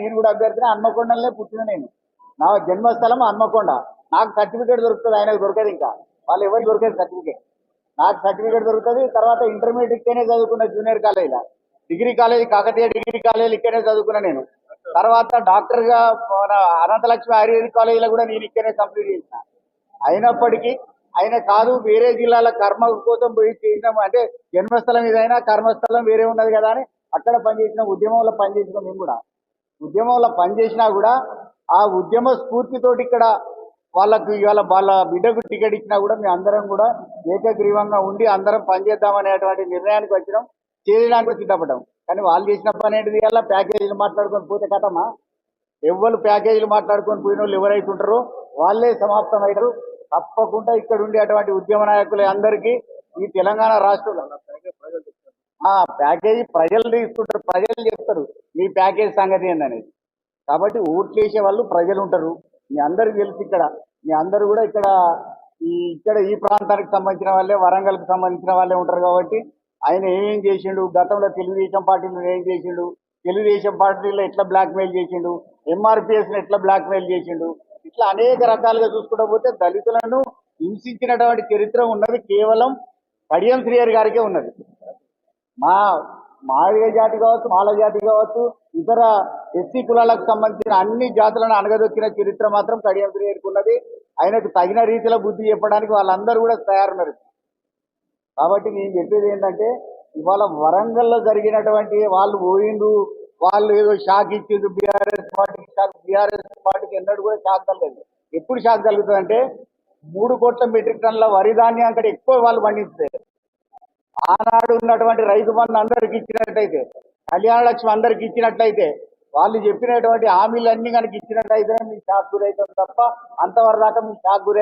నేను కూడా అభ్యర్థిని హన్మకొండలనే పుట్టిన నేను. నా జన్మస్థలం హన్మకొండ. నాకు సర్టిఫికేట్ దొరుకుతుంది ఆయనకు దొరకదు ఇంకా. వాళ్ళు ఎవరు దొరకదు సర్టిఫికేట్? నాకు సర్టిఫికేట్ దొరుకుతుంది తర్వాత ఇంటర్మీడియట్ ఇక్కడనే చదువుకున్న జూనియర్ కాలేజీలో. Degree college Kakatiya degree college ఇక్కడనే చదువుకున్నా నేను. తర్వాత డాక్టర్గా మన అనంతలక్ష్మి ఆయుర్వేదిక్ కాలేజీలో కూడా నేను ఇక్కడనే కంప్లీట్ చేసిన. అయినప్పటికీ ఆయన కాదు వేరే జిల్లాల కర్మ కోసం పోయి చేసినాము. అంటే జన్మస్థలం ఇదైనా కర్మస్థలం వేరే ఉన్నది కదా అని అక్కడ పనిచేసిన ఉద్యమంలో పనిచేసిన మేము కూడా. ఉద్యమంలో పనిచేసినా కూడా ఆ ఉద్యమ స్ఫూర్తితోటి ఇక్కడ వాళ్ళకు ఇవాళ వాళ్ళ బిడ్డకు టికెట్ ఇచ్చినా కూడా మేము అందరం కూడా ఏకగ్రీవంగా ఉండి అందరం పనిచేద్దామనేటువంటి నిర్ణయానికి వచ్చినాం. చేయడానికి సిద్ధపడ్డాం. కానీ వాళ్ళు చేసిన పని ఏంటిది? అలా ప్యాకేజీలు మాట్లాడుకొని పోతే కథమా? ఎవరు ప్యాకేజీలు మాట్లాడుకొని పోయిన వాళ్ళు ఎవరైతుంటారో వాళ్ళే సమాప్తం అయ్యారు తప్పకుండా ఇక్కడ ఉండే అటువంటి ఉద్యమ నాయకులు అందరికీ ఈ తెలంగాణ రాష్ట్రంలో ఆ ప్యాకేజీ ప్రజలు తీసుకుంటారు ప్రజలు చెప్తారు మీ ప్యాకేజ్ సంగతి ఏంటనేది కాబట్టి ఓట్లు వేసే వాళ్ళు ప్రజలు ఉంటారు. మీ అందరికి తెలుసు ఇక్కడ. మీ అందరు కూడా ఇక్కడ ఈ ఇక్కడ ఈ ప్రాంతానికి సంబంధించిన వాళ్ళే వరంగల్కి సంబంధించిన వాళ్ళే ఉంటారు కాబట్టి ఆయన ఏమేం చేసిండు గతంలో తెలుగుదేశం పార్టీలో ఏం చేసిండు తెలుగుదేశం పార్టీలో ఎట్లా బ్లాక్ మెయిల్ చేసిండు ఎంఆర్పిఎస్ ఎట్లా బ్లాక్ మెయిల్ చేసిండు ఇట్లా అనేక రకాలుగా చూసుకుంటూ పోతే దళితులను హింసించినటువంటి చరిత్ర ఉన్నది కేవలం పడియం శ్రీయర్ గారికే ఉన్నది. మా మాదిగ జాతి కావచ్చు మాల జాతి కావచ్చు ఇతర ఎస్సీ కులాలకు సంబంధించిన అన్ని జాతులను అనగదొక్కిన చరిత్ర మాత్రం కడియం శ్రీహరికి ఆయనకు తగిన రీతిలో బుద్ధి చెప్పడానికి వాళ్ళందరూ కూడా తయారున్నారు. కాబట్టి నేను చెప్పేది ఏంటంటే ఇవాళ వరంగల్లో జరిగినటువంటి వాళ్ళు పోయిండు వాళ్ళు ఏదో షాక్ ఇచ్చిండు బీఆర్ఎస్ పార్టీకి షాక్ బీఆర్ఎస్ పార్టీకి ఎన్నడూ కూడా షాక్ కలగలేదు ఎప్పుడు షాక్ కలుగుతుందంటే మూడు కోట్ల మెట్రిక్ టన్నుల వరి ధాన్యం అక్కడ ఎక్కువ వాళ్ళు పండిస్తారు ఆనాడు ఉన్నటువంటి రైతు బంధు అందరికి ఇచ్చినట్టయితే కళ్యాణ లక్ష్మి అందరికి ఇచ్చినట్లయితే వాళ్ళు చెప్పినటువంటి హామీలన్నీ కనుక ఇచ్చినట్టయితే మీ షాక్ గురవుతాం తప్ప అంతవరకు దాకా మీ షాక్ గురై